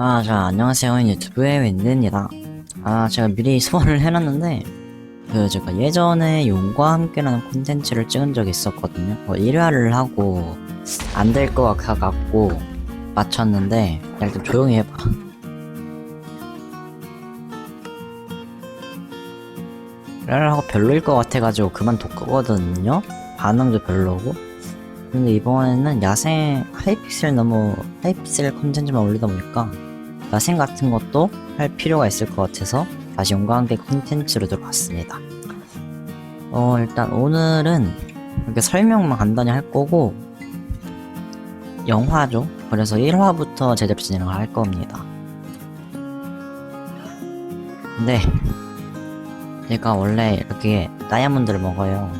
아, 자, 안녕하세요. 유튜브의 윈드입니다. 아, 제가 미리 소원을 해놨는데, 그, 제가 예전에 용과 함께라는 콘텐츠를 찍은 적이 있었거든요. 뭐 1화를 하고, 안 될 것 같아갖고, 맞췄는데, 야, 일단 조용히 해봐. 그래를 하고 별로일 것 같아가지고 그만뒀거든요? 반응도 별로고. 근데 이번에는 야생 하이픽셀 너무 하이픽셀 콘텐츠만 올리다 보니까 야생 같은 것도 할 필요가 있을 것 같아서 다시 용과 함께 콘텐츠로 들어왔습니다. 어 일단 오늘은 이렇게 설명만 간단히 할 거고 영화죠. 그래서 1화부터 제대로 진행을 할 겁니다. 근데 얘가 원래 이렇게 다이아몬드를 먹어요.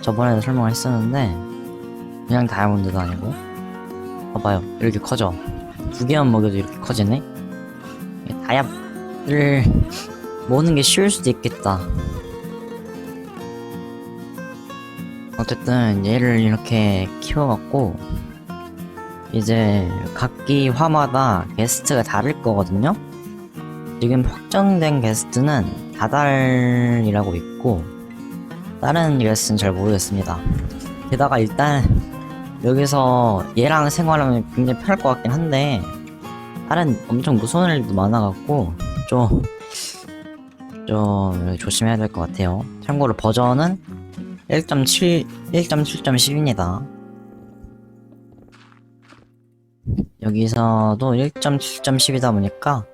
저번에도 설명을 했었는데 그냥 다이아몬드도 아니고 봐봐요 이렇게 커져 두 개만 먹여도 이렇게 커지네 이 다이아를 모으는 게 쉬울 수도 있겠다. 어쨌든 얘를 이렇게 키워갖고 이제 각기 화마다 게스트가 다를 거거든요. 지금 확정된 게스트는 다달이라고 있고 다른 게스트는 잘 모르겠습니다. 게다가 일단 여기서 얘랑 생활하면 굉장히 편할 것 같긴 한데 다른 엄청 무서운 일도 많아갖고 좀, 좀 조심해야 될 것 같아요. 참고로 버전은 1.7, 1.7.10입니다. 여기서도 1.7.10이다 보니까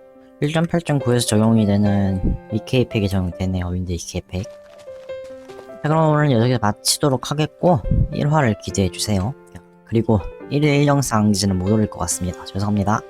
1.8.9에서 적용이 되는 EK 팩이 적용이 되네요. 윈드 EK 팩. 자, 그럼 오늘 여기서 마치도록 하겠고 1화를 기대해 주세요. 그리고 1일 영상 이제는 못 올릴 것 같습니다. 죄송합니다.